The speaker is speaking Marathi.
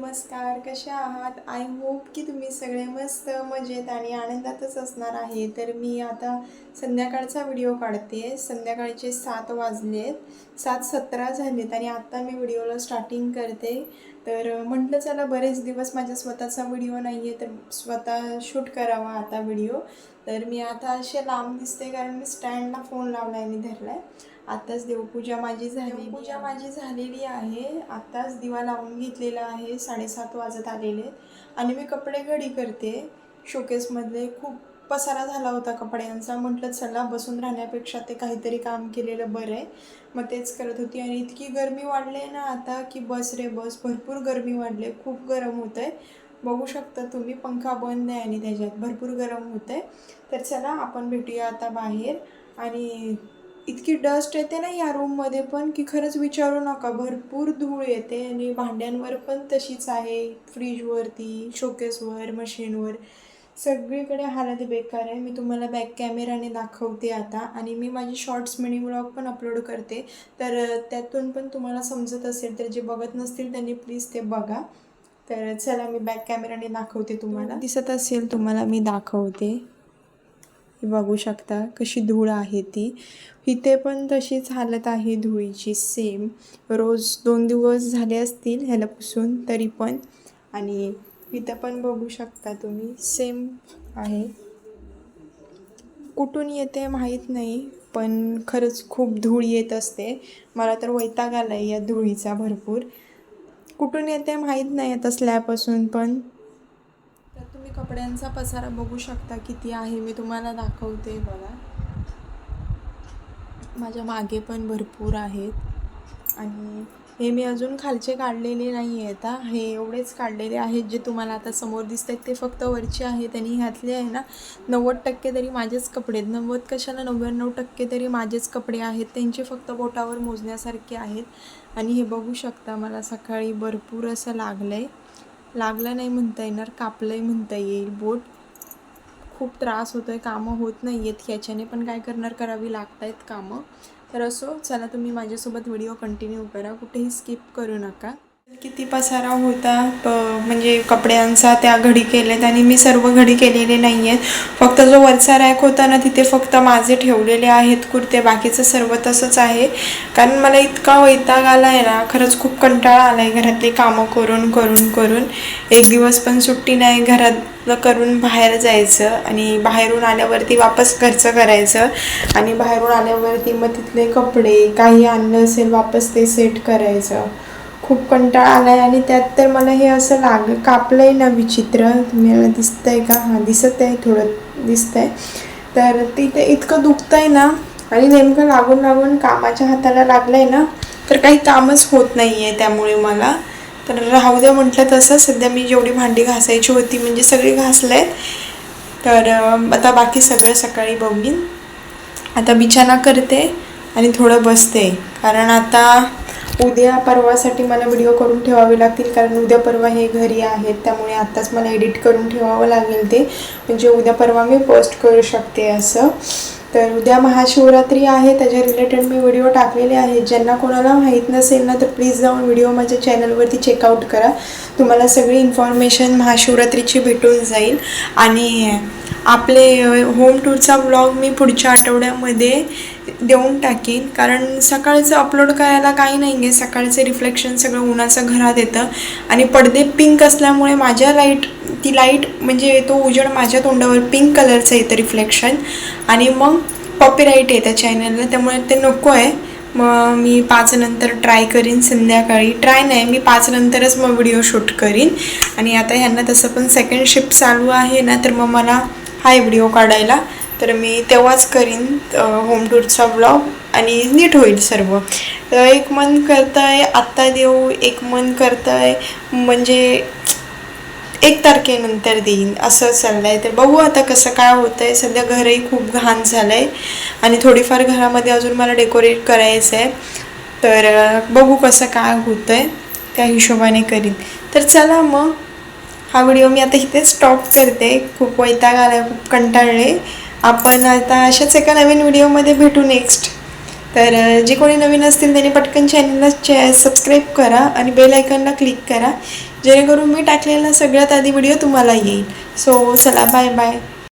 नमस्कार कशा आहात? आय होप की तुम्ही सगळे मस्त मजेत आणि आनंदातच असणार आहे. तर मी आता संध्याकाळचा व्हिडिओ काढते संध्याकाळचे सात वाजलेत. सात सतरा झालेत आणि आत्ता मी व्हिडिओला स्टार्टिंग करते. तर म्हटलं चला बरेच दिवस माझ्या स्वतःचा व्हिडिओ नाही आहे तर स्वतः शूट करावा आता व्हिडिओ तर मी आता असे लांब दिसते कारण मी स्टँडला फोन लावला आणि धरला आहे आत्ताच देवपूजा माझी झाली पूजा माझी झालेली आहे. आत्ताच दिवा लावून घेतलेला आहे. साडेसात वाजत आलेले आणि मी कपडे घडी करते. शोकेसमधले खूप पसारा झाला होता कपड्यांचा. म्हटलं चला बसून राहण्यापेक्षा ते काहीतरी काम केलेलं बरं आहे. मग तेच करत होती. आणि इतकी गरमी वाढली आहे ना आता की बस रे बस भरपूर गरमी वाढली खूप गरम होत आहे बघू शकता तुम्ही पंखा बंद आहे आणि त्याच्यात भरपूर गरम होत आहे तर चला आपण भेटूया आता बाहेर. आणि इतकी डस्ट येते ना या रूममध्ये पण की खरंच विचारू नका. भरपूर धूळ येते आणि भांड्यांवर पण तशीच आहे. फ्रीजवरती शोकेसवर मशीनवर सगळीकडे हालत बेकार आहे. मी तुम्हाला बॅक कॅमेराने दाखवते आता आणि मी माझी शॉर्ट्स मिनी ब्लॉग पण अपलोड करते. तर त्यातून पण तुम्हाला समजत असेल तर जे बघत नसतील त्यांनी प्लीज ते बघा. तर चला मी बॅक कॅमेराने दाखवते तुम्हाला. दिसत असेल तुम्हाला मी दाखवते. बघू शकता कशी धूळ आहे ती. इथे पण तशीच हालत आहे धुळीची सेम रोज दोन दिवस झाले असतील ह्याला पुसून तरी पण. आणि इथं पण बघू शकता तुम्ही सेम आहे. कुठून येते माहीत नाही पण खरंच खूप धूळ येत असते. मला तर वैताग आला आहे या धुळीचा भरपूर. कुठून येते माहीत नाही आता स्लॅबपासून पण. कपड्यांचा पसारा बघू शकता किती आहे मी तुम्हाला दाखवते बघा. माझ्या मागे पण भरपूर आहेत. आणि हे मी अजून खालचे काढलेले नाही आहेत आता हे एवढेच काढलेले आहेत जे तुम्हाला आता समोर दिसत आहेत ते फक्त वरचे आहेत आणि ह्यातले आहे ना नव्वद टक्के तरी माझेच कपडे आहेत. नव्वद कशाला नव्याण्णव टक्के तरी माझेच कपडे आहेत. त्यांचे फक्त बोटावर मोजण्यासारखे आहेत. आणि हे बघू शकता मला सकाळी भरपूर असं लागलं आहे लागलं नाही म्हणता येणार कापलं आहे म्हणता येईल. बोट खूप त्रास होतो आहे कामं होत नाही आहेत ह्याच्याने पण काय करणार करावी लागत आहेत कामं. तर असो चला तुम्ही माझ्यासोबत व्हिडिओ कंटिन्यू करा कुठेही स्किप करू नका. किती पसारा होता म्हणजे कपड्यांचा त्या घडी केलेत आणि मी सर्व घडी केलेले नाही आहेत फक्त जो वरचा रॅक होता ना तिथे फक्त माझे ठेवलेले आहेत कुर्ते बाकीचं सर्व तसंच आहे. कारण मला इतका वैताग आला आहे ना खरंच खूप कंटाळा आला आहे घरातली कामं करून करून करून. एक दिवस पण सुट्टी नाही घरातलं करून बाहेर जायचं आणि बाहेरून आल्यावरती वापस घरचं करायचं. आणि बाहेरून आल्यावरती मग तिथले कपडे काही आणलं असेल वापस ते सेट करायचं. खूप कंटाळा आला आहे आणि त्यात तर मला हे असं लाग कापलं आहे ना विचित्र. तुम्हाला आहे का? हां दिसत आहे थोडं दिसतंय. तर तिथे इतकं दुखतं आहे ना आणि नेमकं लागून लागून कामाच्या हाताला लागलं आहे ना तर काही कामच होत नाही आहे त्यामुळे मला. तर राहू द्या म्हटलं तसं. सध्या मी जेवढी भांडी घासायची होती म्हणजे सगळी घासलं आहेत तर आता बाकी सगळं सकाळी बघीन. आता बिछाना करते आणि थोडं बसते. कारण आता उद्या परवासाठी मला व्हिडिओ करून ठेवावे लागतील कारण उद्या परवा हे घरी आहेत त्यामुळे आत्ताच मला एडिट करून ठेवावं लागेल ते. म्हणजे उद्या परवा मी पोस्ट करू शकते असं. तर उद्या महाशिवरात्री आहे त्याच्या रिलेटेड मी व्हिडिओ टाकलेले आहेत. ज्यांना कोणाला माहीत नसेल ना तर प्लीज जाऊन व्हिडिओ माझ्या चॅनलवरती चेकआउट करा. तुम्हाला सगळी इन्फॉर्मेशन महाशिवरात्रीची भेटून जाईल. आणि आपले होम टूरचा ब्लॉग मी पुढच्या आठवड्यामध्ये देऊन टाकीन. कारण सकाळचं अपलोड करायला काही नाही आहे सकाळचं रिफ्लेक्शन सगळं उन्हाचं घरात येतं. आणि पडदे पिंक असल्यामुळे माझ्या लाइट ती लाइट म्हणजे तो उजेड माझ्या तोंडावर पिंक कलरचं येतं रिफ्लेक्शन आणि मग कॉपीराईट येतं चॅनलला त्यामुळे ते नको आहे. मग मी पाच नंतर ट्राय करीन संध्याकाळी. ट्राय नाही मी पाच नंतरच मग व्हिडिओ शूट करीन. आणि आता ह्यांना तसं पण सेकंड शिफ्ट चालू आहे ना तर मग मला हा व्हिडिओ काढायला. तर मी तेव्हाच करीन होम टूरचा ब्लॉग आणि नीट होईल सर्व. तर एक मन करतं आहे आत्ता देऊ एक मन करतं आहे म्हणजे एक तारखेनंतर देईन असं चाललं आहे तर बघू आता कसं काय होतं आहे सध्या घरही खूप घाण झालं आहे आणि थोडीफार घरामध्ये अजून मला डेकोरेट करायचं आहे तर बघू कसं काय होतं आहे त्या हिशोबाने करीन. तर चला मग. हा व्हिडिओ मी आता इथे स्टॉप करते. खूप वैताग आला खूप कंटाळले. आपण आता अशाच एका नवीन व्हिडिओमध्ये भेटू नेक्स्ट तर जे कोणी नवीन असतील त्यांनी पटकन चॅनलला चॅ सबस्क्राईब करा आणि बेल आयकनला क्लिक करा. जेणेकरून मी टाकलेला सगळ्यात आधी व्हिडिओ तुम्हाला येईल. सो चला बाय बाय